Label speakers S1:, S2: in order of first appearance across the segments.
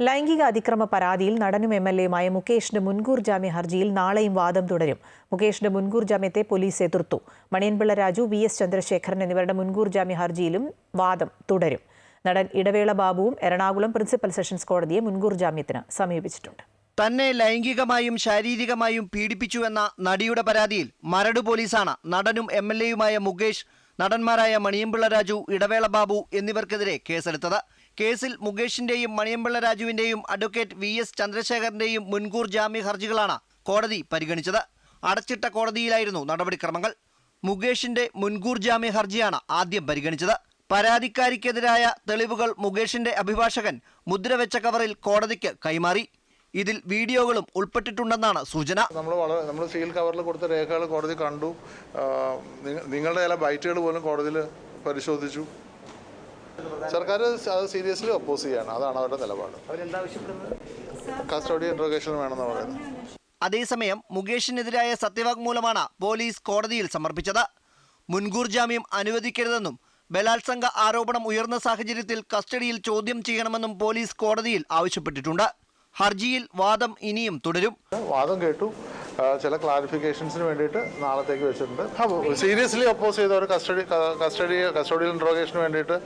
S1: ലൈംഗിക അതിക്രമ പരാതിയിൽ നടനും എം എൽ എയുമായ മുകേഷിന്റെ മുൻകൂർ ജാമ്യ ഹർജിയിൽ നാളെയും വാദം തുടരും. മുകേഷിന്റെ മുൻകൂർ ജാമ്യത്തെ പോലീസ് എതിർത്തു. മണിയൻപിള്ള രാജു വി എസ് ചന്ദ്രശേഖരൻ എന്നിവരുടെ മുൻകൂർ ജാമ്യ ഹർജിയിലും വാദം തുടരും. നടൻ ഇടവേള ബാബുവും എറണാകുളം പ്രിൻസിപ്പൽ സെഷൻസ് കോടതിയെ മുൻകൂർ ജാമ്യത്തിന് സമീപിച്ചിട്ടുണ്ട്.
S2: തന്നെ ലൈംഗികമായും ശാരീരികമായും പീഡിപ്പിച്ചുവെന്ന നടിയുടെ പരാതിയിൽ മരട് പോലീസാണ് നടനും എം എൽ എയുമായ മുകേഷ് നടന്മാരായ മണിയമ്പിള്ള രാജു ഇടവേള ബാബു എന്നിവർക്കെതിരെ കേസെടുത്തത്. കേസിൽ മുകേഷിന്റെയും മണിയമ്പിള്ള രാജുവിന്റെയും അഡ്വക്കേറ്റ് വി എസ് ചന്ദ്രശേഖരന്റെയും മുൻകൂർ ജാമ്യ ഹർജികളാണ് കോടതി പരിഗണിച്ചത്. അടച്ചിട്ട കോടതിയിലായിരുന്നു നടപടിക്രമങ്ങൾ. മുകേഷിന്റെ മുൻകൂർ ജാമ്യ ഹർജിയാണ് ആദ്യം പരിഗണിച്ചത്. പരാതിക്കാരിക്കെതിരായ തെളിവുകൾ മുകേഷിന്റെ അഭിഭാഷകൻ മുദ്രവെച്ച കവറിൽ കോടതിക്ക് കൈമാറി. ഇതിൽ വീഡിയോകളും ഉൾപ്പെട്ടിട്ടുണ്ടെന്നാണ് സൂചന.
S3: നമ്മൾ വളരെ നമ്മൾ സീൽ കവറിൽ കൊടുത്ത രേഖകൾ കോടതി കണ്ടു. നിങ്ങളുടെ ചില ബൈറ്റുകൾ പോലും കോടതിയിൽ പരിശോധിച്ചു. സർക്കാർ അത് സീരിയസ്ലി ഒപ്പോസ് ചെയ്യാണ്. അതാണ് അവരുടെ നിലപാട്. കസ്റ്റഡി ഇൻട്രോഗേഷൻ വേണമെന്ന് പറയുന്നത്.
S2: അതേസമയം മുകേഷിനെതിരായ സത്യവാങ്മൂലമാണ് പോലീസ് കോടതിയിൽ സമർപ്പിച്ചത്. മുൻകൂർ ജാമ്യം അനുവദിക്കരുതെന്നും ബലാത്സംഗ ആരോപണം ഉയർന്ന സാഹചര്യത്തിൽ കസ്റ്റഡിയിൽ ചോദ്യം ചെയ്യണമെന്നും പോലീസ് കോടതിയിൽ ആവശ്യപ്പെട്ടിട്ടുണ്ട്. ഹർജിയിൽ വാദം ഇനിയും തുടരും.
S3: വാദം കേട്ടു. ചില ക്ലാരിഫിക്കേഷൻസിന് വേണ്ടിയിട്ട് നാളത്തേക്ക് വെച്ചിട്ടുണ്ട്. അപ്പോൾ സീരിയസ്ലി അപ്പോസ് ചെയ്തവർ കസ്റ്റഡി കസ്റ്റഡി കസ്റ്റോഡിയൽ ഇൻട്രോഗേഷന് വേണ്ടിയിട്ട്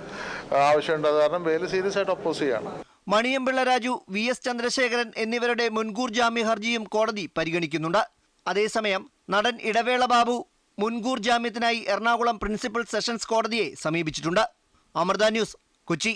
S3: ആവശ്യമുണ്ട്. അത് കാരണം ബെയിൽ സീരിയസ് ആയിട്ട് അപ്പോസ് ചെയ്യാണ്.
S2: മണിയമ്പിള്ള രാജു വി എസ് ചന്ദ്രശേഖരൻ എന്നിവരുടെ മുൻകൂർ ജാമ്യ ഹർജിയും കോടതി പരിഗണിക്കുന്നുണ്ട്. അതേസമയം നടൻ ഇടവേള ബാബു മുൻകൂർ ജാമ്യത്തിനായി എറണാകുളം പ്രിൻസിപ്പൽ സെഷൻസ് കോടതിയെ സമീപിച്ചിട്ടുണ്ട്. അമൃത ന്യൂസ് കൊച്ചി.